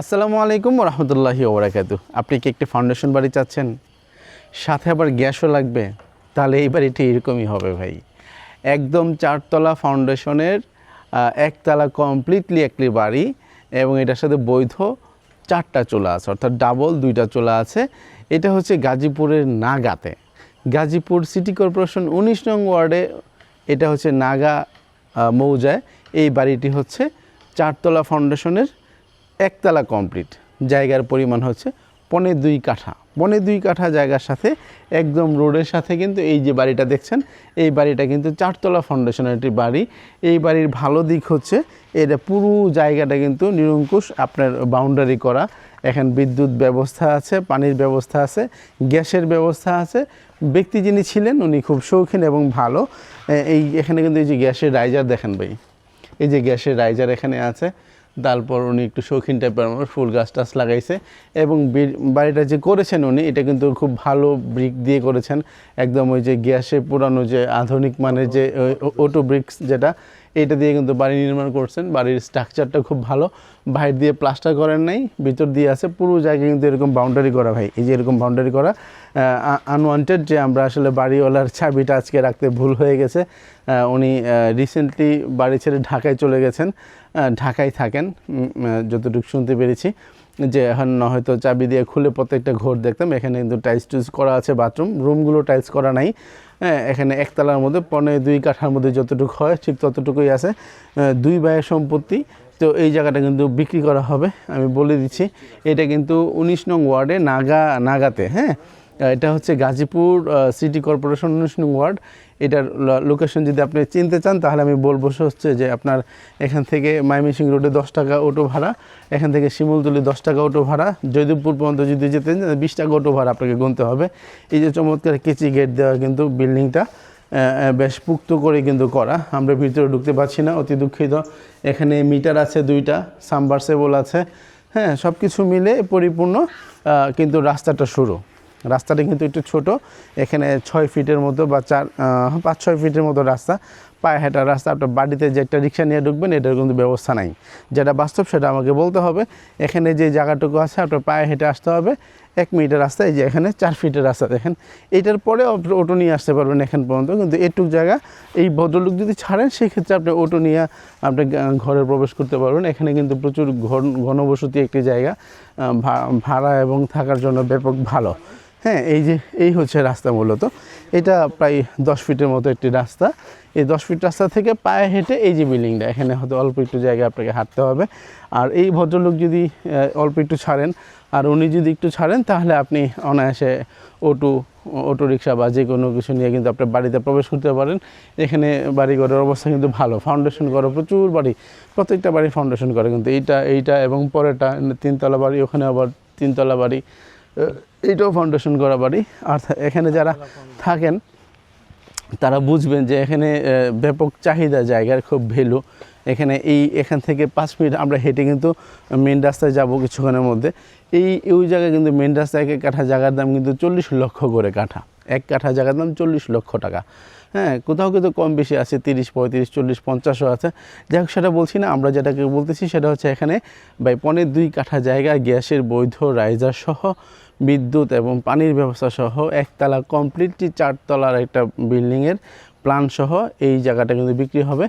আসসালামু আলাইকুম রহমতুল্লাহি ওবরাকাতু আপনি কি একটি ফাউন্ডেশন বাড়ি চাচ্ছেন? সাথে আবার গ্যাসও লাগবে। তাহলে এই বাড়িটি এরকমই হবে ভাই। একদম চারতলা ফাউন্ডেশনের একতলা কমপ্লিটলি একটি বাড়ি এবং এটার সাথে বৈধ চারটা চোলা আছে, অর্থাৎ ডাবল দুইটা চোলা আছে। এটা হচ্ছে গাজীপুরের নাগাতে। গাজীপুর সিটি কর্পোরেশন উনিশ নং ওয়ার্ডে এটা হচ্ছে নাগা মৌজায়। এই বাড়িটি হচ্ছে চারতলা ফাউন্ডেশনের একতলা কমপ্লিট। জায়গার পরিমাণ হচ্ছে পনে দুই কাঠা। পনে দুই কাঠা জায়গার সাথে একদম রোডের সাথে কিন্তু এই যে বাড়িটা দেখছেন, এই বাড়িটা কিন্তু চারতলা ফাউন্ডেশনের একটি বাড়ি। এই বাড়ির ভালো দিক হচ্ছে এটা পুরো জায়গাটা কিন্তু নিরঙ্কুশ, আপনার বাউন্ডারি করা। এখন বিদ্যুৎ ব্যবস্থা আছে, পানির ব্যবস্থা আছে, গ্যাসের ব্যবস্থা আছে। ব্যক্তি যিনি ছিলেন উনি খুব শৌখিন এবং ভালো। এই এখানে কিন্তু এই যে গ্যাসের রাইজার দেখেন ভাই। এই যে গ্যাসের রাইজার এখানে আছে। তারপর উনি একটু শৌখিন টাইপের মানুষ, ফুল গাছ টাছ লাগাইছে এবং বাড়িটা যে করেছেন উনি, এটা কিন্তু খুব ভালো ব্রিক দিয়ে করেছেন। একদম ওই যে গ্যাসে পুরানো যে আধুনিক মানের যে ওটো ব্রিক্স যেটা এটা দিয়ে কিন্তু বাড়ি নির্মাণ করছেন। বাড়ির স্ট্রাকচারটা খুব ভালো। বাইর দিয়ে প্লাস্টার করেন নাই, ভিতর দিয়ে আছে পুরো জায়গায় কিন্তু এরকম বাউন্ডারি করা ভাই। এই যে এরকম বাউন্ডারি করা আনওয়ান্টেড যে আমরা আসলে বাড়িওয়ালার চাবিটা আজকে রাখতে ভুল হয়ে গেছে উনি রিসেন্টলি বাড়ি ছেড়ে ঢাকায় চলে গেছেন ঢাকায় থাকেন যতটুকু শুনতে পেরেছি, যে এখন না হয়তো চাবি দিয়ে খুলে প্রত্যেকটা ঘর দেখতাম। এখানে কিন্তু টাইলস টুইলস করা আছে বাথরুম রুমগুলো টাইলস করা নাই। হ্যাঁ এখানে একতলার মধ্যে পনেরো দুই কাঠার মধ্যে যতটুকু হয়, ঠিক ততটুকুই আছে। দুই ভাইয়ের সম্পত্তি। তো এই জায়গাটা কিন্তু বিক্রি করা হবে, আমি বলে দিচ্ছি। এটা কিন্তু উনিশ নং ওয়ার্ডে নাগা, নাগাতে হ্যাঁ? এটা হচ্ছে গাজীপুর সিটি কর্পোরেশন উনিশ ওয়ার্ড এটার লোকেশন যদি আপনি চিনতে চান, তাহলে আমি বলব হচ্ছে যে আপনার এখান থেকে মাইমিসিং রোডে দশ টাকা অটো ভাড়া, এখান থেকে শিমুলতলি দশ টাকা অটো ভাড়া জয়দেবপুর পর্যন্ত যদি যেতে বিশ টাকা অটো ভাড়া আপনাকে গুনতে হবে। এই যে চমৎকার কেচি গেট দেওয়া কিন্তু বিল্ডিংটা বেশ পুক্ত করে কিন্তু করা। আমরা ভিতরে ঢুকতে পারছি না, অতি দুঃখিত। এখানে মিটার আছে দুইটা সাবমার্সেবল আছে। হ্যাঁ সব কিছু মিলে পরিপূর্ণ কিন্তু রাস্তাটা শুরু রাস্তাটা কিন্তু একটু ছোট। এখানে ছয় ফিটের মতো বা চার পাঁচ, ছয় ফিটের মতো রাস্তা। পায়ে হেঁটা রাস্তা আপনার বাড়িতে যে একটা রিক্সা নিয়ে ঢুকবেন, এটার কিন্তু ব্যবস্থা নাই। যেটা বাস্তব সেটা আমাকে বলতে হবে। এখানে যে জায়গাটুকু আছে, আপনার পায়ে হেঁটে আসতে হবে। এক মিনিটের রাস্তা, এই যে এখানে চার ফিটের রাস্তা, দেখেন। এটার পরে আপনি অটো নিয়ে আসতে পারবেন এখান পর্যন্ত। কিন্তু এটুক জায়গা, এই ভদ্রলোক যদি ছাড়েন, সেক্ষেত্রে আপনি অটো নিয়ে আপনি ঘরে প্রবেশ করতে পারবেন। এখানে কিন্তু প্রচুর ঘন, ঘনবসতি একটি জায়গা। ভাড়া এবং থাকার জন্য ব্যাপক ভালো। হ্যাঁ এই যে, এই হচ্ছে রাস্তা মূলত। এটা প্রায় দশ ফিটের মতো একটি রাস্তা। এই দশ ফিট রাস্তা থেকে পায়ে হেঁটে এই যে বিল্ডিংটা, এখানে হয়তো অল্প একটু জায়গায় আপনাকে হাঁটতে হবে। আর এই ভদ্রলোক যদি অল্প একটু ছাড়েন, আর উনি যদি একটু ছাড়েন, তাহলে আপনি অনায়াসে অটো অটো রিক্সা বা যে কোনো কিছু নিয়ে কিন্তু আপনার বাড়িতে প্রবেশ করতে পারেন। এখানে বাড়িঘরের অবস্থা কিন্তু ভালো। ফাউন্ডেশন করা প্রচুর বাড়ি। প্রত্যেকটা বাড়ি ফাউন্ডেশন করে কিন্তু। এইটা এইটা এবং পরেরটা, তিনতলা বাড়ি, ওখানে আবার তিনতলা বাড়ি। এইটাও ফাউন্ডেশন করা বাড়ি। আর এখানে যারা থাকেন, তারা বুঝবেন যে এখানে ব্যাপক চাহিদা, জায়গার খুব ভ্যালু এখানে এই, এখান থেকে পাঁচ মিনিট আমরা হেঁটে কিন্তু মেন রাস্তায় যাব কিছুক্ষণের মধ্যে। এই ওই জায়গায় কিন্তু মেন রাস্তায় কাঠা জায়গার দাম কিন্তু চল্লিশ লক্ষ করে কাঠা। এক কাঠা জায়গার দাম চল্লিশ লক্ষ টাকা। হ্যাঁ কোথাও কিন্তু কম বেশি আছে, তিরিশ, পঁয়ত্রিশ, চল্লিশ, পঞ্চাশও আছে। যাই হোক, সেটা বলছি না, আমরা যেটাকে বলতেছি সেটা হচ্ছে এখানে বাই পনেরো দুই কাঠা জায়গায় গ্যাসের বৈধ রাইজার সহ, বিদ্যুৎ এবং পানির ব্যবস্থা সহ, একতলা কমপ্লিটলি চারতলার একটা বিল্ডিংয়ের প্ল্যান সহ এই জায়গাটা কিন্তু বিক্রি হবে।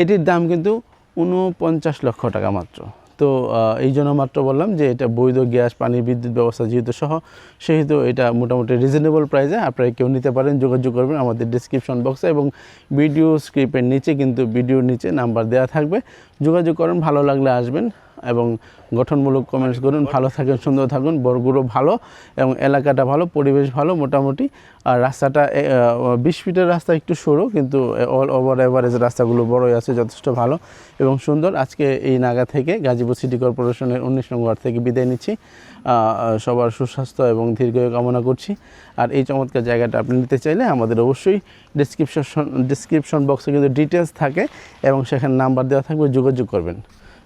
এটির দাম কিন্তু উনপঞ্চাশ লক্ষ টাকা মাত্র। তো এই জন্য মাত্র বললাম যে এটা বৈধ গ্যাস পানি বিদ্যুৎ ব্যবস্থা যেহেতু সহ, সেহেতু এটা মোটামুটি রিজনেবল প্রাইসে আপনারা কেউ নিতে পারেন, যোগাযোগ করবেন আমাদের ডিসক্রিপশন বক্সে এবং ভিডিও স্ক্রিপের নিচে কিন্তু ভিডিওর নিচে নাম্বার দেওয়া থাকবে। যোগাযোগ করেন, ভালো লাগলে আসবেন। এবং গঠনমূলক কমেন্টস করুন ভালো থাকুন সুন্দর থাকুন বরগুলো ভালো এবং এলাকাটা ভালো পরিবেশ ভালো মোটামুটি। আর রাস্তাটা বিশ ফিটের রাস্তা একটু সরু কিন্তু অল ওভার এভারেজ রাস্তাগুলো বড়ই আছে যথেষ্ট ভালো এবং সুন্দর। আজকে এই নাগা থেকে গাজীপুর সিটি কর্পোরেশনের উনিশ নং ওয়ার্ড থেকে বিদায় নিচ্ছি। সবার সুস্বাস্থ্য এবং দীর্ঘায়ু কামনা করছি। আর এই চমৎকার জায়গাটা আপনি নিতে চাইলে আমাদের অবশ্যই ডিসক্রিপশন ডিসক্রিপশন বক্সে কিন্তু ডিটেলস থাকে এবং সেখানে নাম্বার দেওয়া থাকবে যোগাযোগ করবেন।